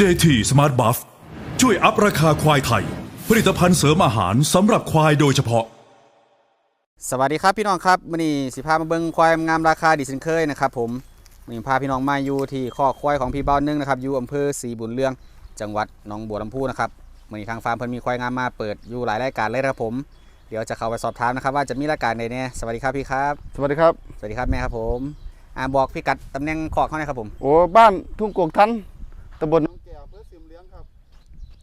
JT Smart Buff ช่วยอัพราคาควายไทย ผลิตภัณฑ์เสริมอาหารสำหรับควายโดยเฉพาะ สวัสดีครับพี่น้องครับวันนี้สิพามาเบิ่งควายงามราคาดีเช่นเคยนะครับผมวันนี้พาพี่น้องมาอยู่ที่คอกควายของพี่เบ้านึงนะครับอยู่อำเภอศรีบุญเรือง จังหวัดหนองบัวลำพูนะครับวันนี้ทางฟาร์มเพิ่นมีควายงามมาเปิดอยู่หลายรายการเลยนะครับผม เดี๋ยวจะเข้าไปสอบถามนะครับว่าจะมีรายการใดเนี่ยสวัสดีครับพี่ครับ สวัสดีครับ สวัสดีครับแม่ครับผมอ่าบอกพี่กัดตำแหน่งคอกเขาหน่อยครับผม โอ้บ้านทุ่งกกทันตำบล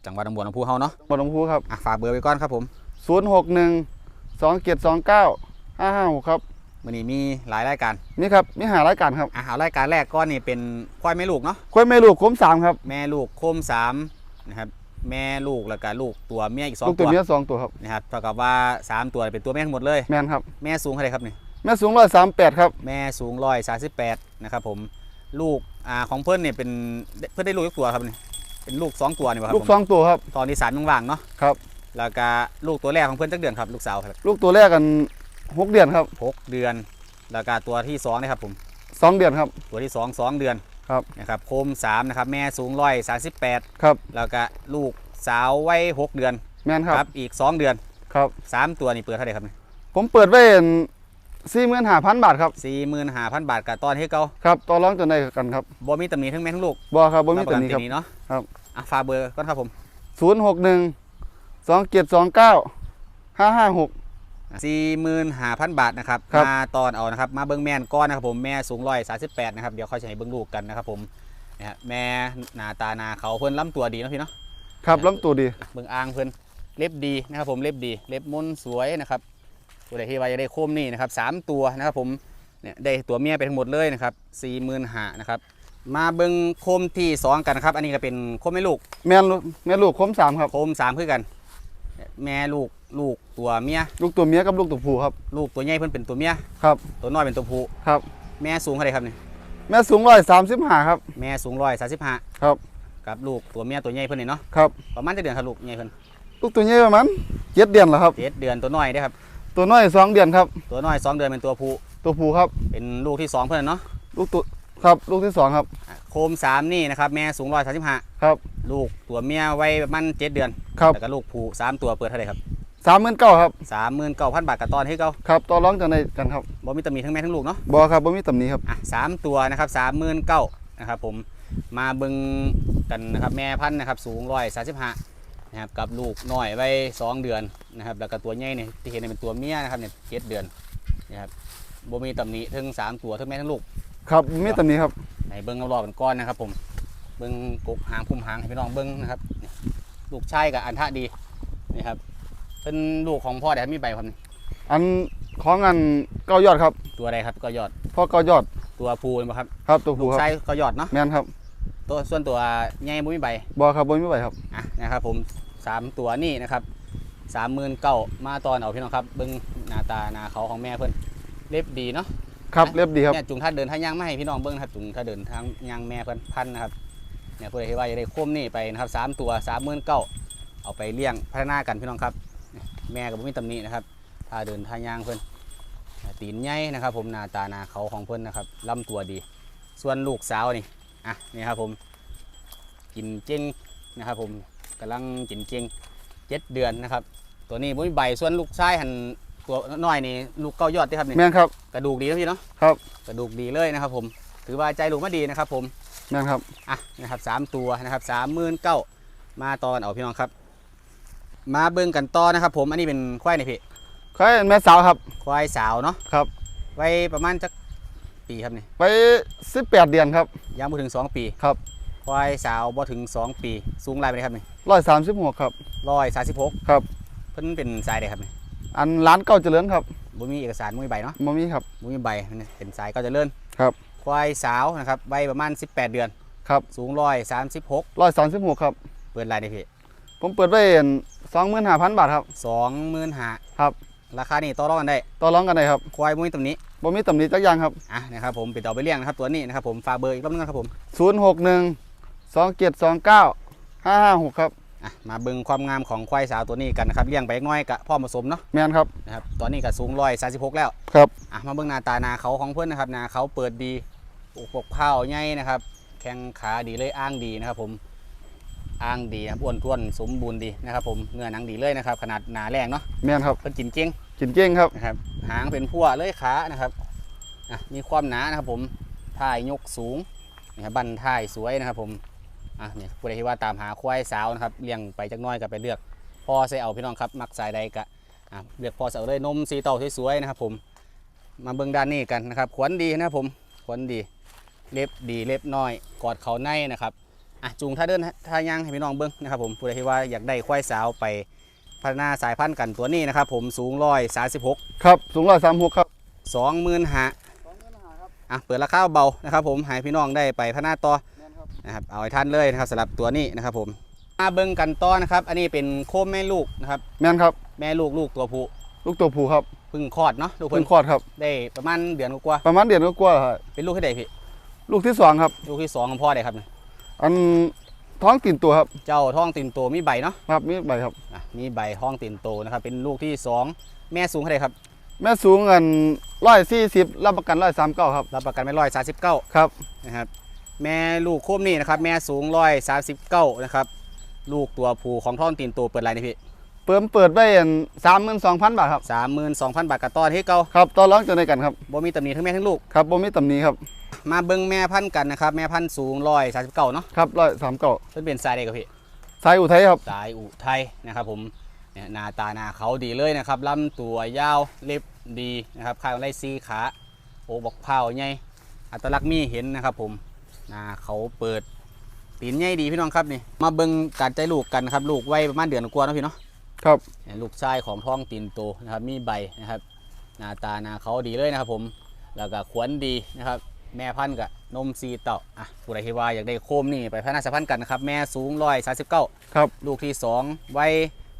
จังหวัดหนองบัวลำพูเฮาเนาะตำบลหนองพูครับ อะฝากเบอร์ไว้ก่อนครับผม0 6 1 2 7 2 9 5 5 6 ครับวันนี้มีหลายรายการนี่ครับมีหารายการครับอะเอารายการแรกก้อนนี่เป็นควายแม่ลูกเนาะควายแม่ลูกโค้มสามครับแม่ลูกโคมสามนะครับแม่ลูกแล้วก็ลูกตัวเมียอีกสองลูกตัตัววเมียสองตัวครับ นะครับเท่ากับว่า3ตัวเป็นตัวแม่ทั้งหมดเลย แมนครับ แม่สูงเท่าไหร่ครับนี่แม่สูงร้อยสามแปดครับ แม่สูงร้อยสาสิบแปดนะครับผมลูกอ่าของเพื่อนเนี่ยเป็นเพื่อนได้ลูกอีกตัวครับนี่ เป็นลูกสองตัวนี่บ่ครับลูกผมสองตัวครับ ตอนที่สามยังว่างเนาะครับ แล้วก็ลูกตัวแรกของเพื่อนจักเดือนครับ ลูกสาวครับลูกตัวแรกกันหกเดือนครับหกเดือน แล้วก็ตัวที่สองนะครับผม สองเดือนครับ ตัวที่สองสองเดือนครับ นะครับโคมสามนะครับแม่สูงร้อยสาสิบแปดครับ แล้วก็ลูกสาววัยหกเดือนแมนครับอีกสองเดือนครับ สามตัวนี่เปิดเท่าไหร่ครับนี่ผมเปิดไว้ สี่หมื่นห้าพันบาทครับสี่หมื่นห้าพันบาทกับตอนที่เก่าครับต่อร้องจนได้กันครับบ่มีตำหนิทั้งแม่ทั้งลูกบอครับบ่มีรับปตัวระกันนี้ครับเนาะครับอะฝากเบอร์ก่อนครับผมศูนย์หกหนึ่งสองเจ็ดสองเก้าห้าห้าหกสี่หมื่นห้าพันบาทนะครับครับมาตอนเอานะครับมาเบิ้งแม่นก้อนนะครับผมแม่สูงร้อยสาสิบแปดนะครับเดี๋ยวเขาจะให้เบิ้งลูกกันนะครับผมนะฮะแม่หน้าตาหนาเขาเพิ่นล้ำตัวดีเนาะพี่เนาะครับลำตัวดีเบิ้งอ่างเพิ่นเล็บดีนะครับผมเล็บดี เล็บมนสวยนะครับ ตัวใดที่ว่าจะได้โคมนี่นะครับสามตัวนะครับผมเนี่ยได้ตัวเมียไปทั้งหมดเลยนะครับสี่หมื่นห้านะครับมาเบิ้งโคมที่สองกันนะครับ อันนี้ก็เป็นโคมแม่ลูกแม่ลูกแม่ลูกโค้มสามครับ โคมสามคือกัน แม่ลูกลูกตัวเมียลูกตัวเมียกับลูกตัวผู้ครับ ลูกตัวใหญ่เพิ่นเป็นตัวเมียครับ ตัวน้อยเป็นตัวผู้ครับ แม่สูงเท่าไหร่ครับนี่แม่สูงร้อยสามสิบห้าครับ แม่สูงร้อยสาสิบห้าครับกับลูกตัวเมียตัวใหญ่เพิ่นนี่เนาะครับประมาณจะเดือนครับลูกใหญ่เพิ่นลูกตัวใหญ่ประมาณเจ็ดเดือนแล้วครับเจ็ดเดือนตัวน้อยเด้อครับ ตัวน้อยสองเดือนครับ ตัวน้อยสองเดือนเป็นตัวผู้ตัวผู้ครับ เป็นลูกที่สองเพิ่นเนาะลูกตัวครับลูกที่สองครับอะโคมสามนี่นะครับแม่สูงร้อยสาสิบห้าครับ ลูกตัวเมียไว้ประมาณเจ็ดเดือนครับแล้วก็ลูกผู้สามตัวเปิดเท่าไหร่ครับสามหมื่นเก้าครับสามหมื่นเก้าพันบาทกับตอนให้เก้าครับต่อร้องจากในกันครับบ่มีตำหนิทั้งแม่ทั้งลูกเนาะบอครับบ่มีตำหนิครับอะสามตัวนะครับสามหมื่นเก้านะครับผมมาเบิ่งกันนะครับแม่พันธุ์นะครับสูงร้อยสาสิบห้า นะครับกับลูกน้อยไว้สองเดือนนะครับ แล้วก็ตัวใหญ่เนี่ยที่เห็นเนี่ยเป็นตัวเมียนะครับเนี่ยเจ็ดเดือนนะครับบ่มีตำหนิทั้งสามตัวทั้งแม่ทั้งลูกครับบ่มีตำหนิครับในเบิ้งรอบๆกันก้อนนะครับ ผมเบิ้งกกหางพุ่มหางให้พี่น้องเบิ้งนะครับนี่ลูกชายกับอันทะดีนี่ครับเป็นลูกของพ่อแต่มีใบครับนี่อันของอันเก้ายอดครับ ตัวใดครับก็ยอดพ่อเก้ายอดตัวภูนบ่ครับ ครับตัวลูผู้กครับชายก็ยอดเนาะแมนครับ ตัวส่วนตัวใหญ่บ่มีใบบอครับบ่มีใบครับ อะนะครับผมสามตัวนี่นะครับสามหมื่นเก้ามาตอนเอาพี่น้องครับเบิ้งหน้าตาหน้าเขาของแม่เพิ่นเล็บดีเนาะ ครับเรียบดีครับ เนี่ยจุงท่าเดินท่าย่างไม่ให้พี่น้องเบิ้งนะครับจุงท่าเดินทางย่างแม่เพิ่นพันนะครับเนี่ยเพื่อที่ว่าจะได้โค้มนี่ไปนะครับสามตัวสามหมื่นเก้าเอาไปเลี้ยงพัฒนากันพี่น้องครับ แม่กับมีตำหนินะครับท่าเดินท่าย่างเพิ่นตีนใหญ่นะครับ ผมหน้าตาหน้าเขาของเพิ่นนะครับลำตัวดี ส่วนลูกสาวนี่ อะนี่ครับผมกินเจงนะครับผมกำลังกินเจงเจ็ดเดือนนะครับ ตัวนี้บ่มีใบส่วนลูกชายหันตัวน้อยนี่ลูกเก้ายอดเด้อครับนี่แมนครับกระดูกดีนะพี่เนาะครับกระดูกดีเลยนะครับ ผมถือว่าใจลูกมาดีนะครับ ผมแมนครับอะนะครับสามตัวนะครับสามหมื่นเก้ามาตอนเอาพี่น้องครับ มาเบิ่งกันต่อนะครับ ผมอันนี้เป็นควายนี่พี่ใครแม่สาวครับควายสาวเนาะครับไว้ประมาณจัก ปีครับนี่ไปสิบแปดเดือนครับยังบ่ถึง 2 ปีครับควายสาวบ่ถึง 2 ปี สูงไรไปเลยครับนี่ร้อยสามสิบหกครับร้อยสาสิบหกครับ เพิ่นเป็นสายใดครับนี่อันร้านเก้าเจริญครับบ่มีเอกสารบ่มีใบเนาะบ่มีครับ บ่มีใบเป็นสายก็จะเลื่อนครับควายสาวนะครับไว้ประมาณ 18 เดือน ครับสูงร้อยสามสิบหกร้อยสามสิบหกครับ เปิดรายได้พี่ผมเปิดไว้สองหมื่นห้าพันบาทครับสองหมื่นห้าค รับราคานี่ต่อรองกันได้ต่อร้องกันได้ครับควายมุ้ยตรงนี้บ่มีตำหนิจักอย่างครับอะนะครับผมปิดต่อไปเลี้ยงนะครับตัวนี้นะครับผมฝากเบอร์อีกรอบนึงนะครับผมศูนย์หกหนึ่งสองเจ็ดสองเก้าห้าห้าหกครับอะมาเบิ่งความงามของควายสาวตัวนี้กันนะครับเลี้ยงไปเล็กน้อยกับพ่อผสมเนาะแมนครับนะครับตัวนี้ก็สูงร้อยสาสิบหกแล้วครับอะมาเบิ่งหน้าตาหนาเขาของเพื่อนนะครับหนาเขาเปิดดีอกปกเผาใหญ่นะครับ แข้งขาดีเลยอ้างดีนะครับผม อ้างดีนะครับอ้วนท้วนสมบูรณ์ดีนะครับผมเนื้อหนังดีเลยนะครับ ขนาดหนาแรงเนาะแม่นครับเพิ่นกินเก่งกินเก้งครับนะครับหางเป็นพั่วเลยขานะครับอะมีความหนานะครับผมท้ายยกสูงนะครับบันท้ายสวยนะครับผมอะเนี่ยผู้ใดที่ว่าตามหาควายสาวนะครับเลี้ยงไปจักหน้อยก็ไปเลือกพ่อใส่เอาพี่น้องครับมักสายใดก็อะเลือกพ่อใส่เอาเลยนมสีเต่าสวยๆนะครับผมมาเบิ่งด้านนี้กันนะครับขวัญดีนะครับผมขวัญดีเล็บดีเล็บน้อยกอดเขาในนะครับ อะจูงถ้าเดินถ้าย่างให้พี่น้องเบิ่งนะครับผมผู้ใดที่ว่าอยากได้ควายสาวไปพัฒนาสายพันธุ์กันตัวนี้นะครับผมสูงร้อยสาสิบหกครับสูงร้อยสามหกครับสองหมื่นหาอะเปิดราคาเบานะครับผมให้พี่น้องได้ไปพัฒนาต่อนะครับเอาให้ท่านเลยนะครับสำหรับตัวนี้นะครับผมมาเบิ่งกันต่อนะครับ อันนี้เป็นโคมแม่ลูกนะครับแม่นครับแม่ลูกลูกตัวผู้ลูกตัวผู้ครับเพึ่งคลอดเนาะลูกเพิ่เพิ่งงคลอดครับได้ประมาณเดือนกว่าประมาณเดือนก็กว่าครับๆเป็นลูกที่ใดพี่ลูกที่สองครับลูกที่สองของพ่อได้ครับ อันท้องติ่นตัวครับ เจ้าท้องตินโตมีใบเนาะครับมีใบครับอะมีใบท้องตินโตนะครับ เป็นลูกที่สองแม่สูงเท่าไหร่ครับ แม่สูงกันร้อยสี่สิบรับประกันร้อยสามเก้าครับ รับประกันไม่ร้อยสาสิบเก้าครับนะครับ แม่ลูกโคมนี่นะครับ แม่สูงร้อยสาสิบเก้านะครับ ลูกตัวผู้ของท้องตินโตเปิดอะไรนี่พี่ เปิมเปิดไว้สามหมื่นสองพันบาทครับสามหมื่นสองพันบาทกับตอนให้เก่าครับต่อร้องจะได้กันครับบ่มีตำหนิทั้งแม่ทั้งลูกครับบ่มีตำหนิครับ มาเบิ่งแม่พันธุ์กันนะครับ แม่พันธุ์สูงร้อยสาสิบเก้าเนาะครับร้อยสามเก้าเพิ่นเป็นสายใดกับพี่สายอุทัยครับสายอุทัยนะครับผมเนี่ยหน้าตาหน้าเขาดีเลยนะครับลำตัวยาวเล็บดีนะครับข้างไรซีขาโอบอกเผาใหญ่อัตลักษณ์มีเห็นนะครับผมหน้าเขาเปิดตีนใหญ่ดีพี่น้องครับนี่มาเบิ่งการใจลูกกันนะครับลูกไว้ประมาณเดือนกว่าเนาะพี่เนาะ ครับเนี่ยลูกชายของท้องตีนโตนะครับ มีใบนะครับหน้าตาหน้าเขาดีเลยนะครับผมแล้วก็ขวนดีนะครับ แม่พันธุ์กับนมซีเต่าอะผู้ใดที่ว่าอยากได้โคมนี่ไปพัฒนาสายพันธุ์กันนะครับ แม่สูงร้อยสาสิบเก้าครับลูกที่สองวัย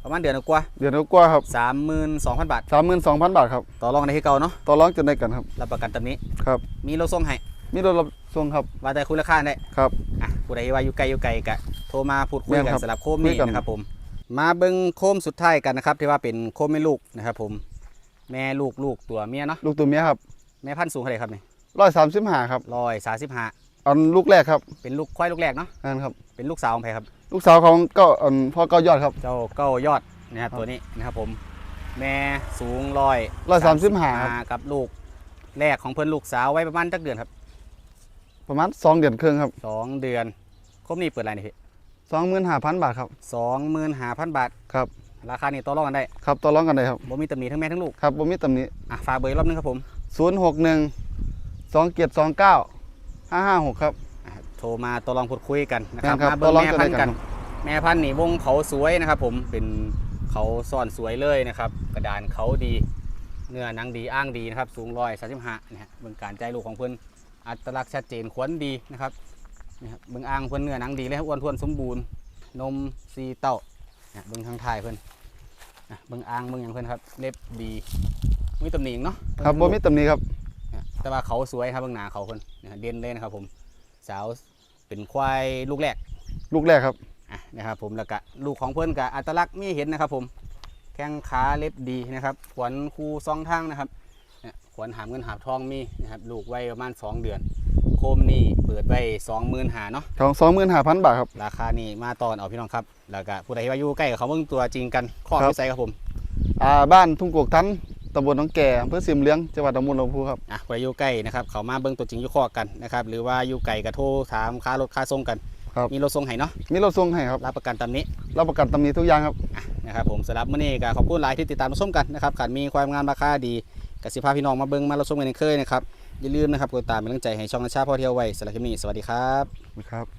ประมาณเดือนกว่าเดือนก็กว่าครับสามหมื่นสองพันบาทสามหมื่นสองพันบาทครับต่อรองในที่เก่าเนาะต่อร้องจะได้กันครับรับประกันตำนี้ครับมีรถส่งให้มีรถรับส่งครับว่าแต่คุยราคาได้ครับอะผู้ใดที่ว่าอยู่ไกลอยู่ไกลกะโทรมาพูดคุยกันแม่นครับสำหรับโคมนี่คุยกันนะครับผม มาเบิ้งโคมสุดท้ายกันนะครับ ที่ว่าเป็นโคมแม่ลูกนะครับ ผม แม่ลูกลูกตัวเมียเนาะลูกตัวเมียครับแม่พันธุ์สูงเท่าไหร่ครับนี่ร้อยสามสิบห้าครับร้อยสาสิบห้าอันลูกแรกครับ เป็นลูกควายลูกแรกเนาะนั่นครับเป็นลูกสาวของใครครับ ลูกสาวของก็อันพ่อเก้ายอดครับ เจ้าเก้ายอดนะครับครับตัวนี้นะครับผม แม่สูงร้อยร้อยสามสิบห้าครับกับลูกแรกของเพื่อนลูกสาวไว้ประมาณจักเดือนครับ ประมาณสองเดือนครึ่งครับสองเดือนครบนี่เปิดอะไรนี่พี่ สองหมื่นห้าพันบาทครับสองหมื่นห้าพันบาท ครับ ราคานี่ต่อรองกันได้ครับต่อร้องกันได้ครับบ่มีตำหนิทั้งแม่ทั้งลูกครับบ่มีตำหนิอะฝากเบอร์อีกรอบนึงครับผมศูนย์หกหนึ่งสองเกียรสองเก้าห้าห้าหกครับอะโทรมาต่อรองพูดคุยกันนะคแม่รับนครับมาเบอร์ต่อรองแม่กันพัได้นธุ์กักันนแม่พันธุ์นี่วงเขาสวยนะครับ ผมเป็นเขาซ่อนสวยเลยนะครับ กระดานเขาดีเนื้อหนังดีอ้างดีนะครับ สูงร้อยสามสิบห้านะฮะเบื้องการใจลูกของเพื่อนอัตลักษณ์ชัดเจนขวัญดีนะครับ นี่ครับเบื้องอ่างเพื่อนเนื้อหนังดีเลยครับอ้วนท้วนสมบูรณ์ นมซีเต้าเนี่ยเบื้องทางท้ายเพื่อนอะเบื้องอ่างเบื้องอย่างเพื่อนครับเล็บดีไมมีตำหนิเนาะครับบ่มีตำหนิครับเนี่ยแต่ว่าเขาสวยครับเบื้องหน้าเขาเพื่อนเนี่ยเด่นเลยนะครับผมสาวเป็นควายลูกแรก ลูกแรกครับ อะนะครับผมแล้วก็ลูกของเพื่อนกับอัตลักษณ์มีเห็นนะครับผมแข้งขาเล็บดีนะครับ ขวัญคูซองทางนะครับเนี่ยขวัญหามเงินหามทองมีนะครับลูกไว้ประมาณ 2 เดือน โคมนี่เปิดไว้สองหมื่นหาเนาะของสองหมื่นห้าพันบาทครับ ราคานี่มาตอนเอาพี่น้องครับ แล้วก็ผู้ใดที่ว่าอยู่ใกล้กับเขาเบิ่งตัวจริงกันข้อครับวิสัยครับผม อ่าบ้านทุ่งกกทันตำบลหนองแก่อำเภอสิมเลี้ยงจังหวัดหนองบัวลำพูครับอะผู้ใดอยู่ใกล้นะครับเขามาเบิ่งตัวจริงอยู่ข้อกันนะครับหรือว่าอยู่ไกลก็โทรถามค่ารถค่าส่งกันครับมีรถส่งให้เนาะมีรถส่งให้ครับรับประกันตามนี้รับประกันตำหนิทุกอย่างครับอะนะครับผมสำหรับมื้อนี้ก็ขอบคุณหลายที่ติดตามรับชมกันนะครับขาดมีความงามราคาดีกสิพาพี่น้องมาเบิ่งมารับชมกันอีกเคยนะครับ อย่าลืมนะครับกดติดตามเป็นกำลังใจให้ช่องนาชาพ่อเที่ยวไว้สำหรับคลิปนี้สวัสดีครับครับ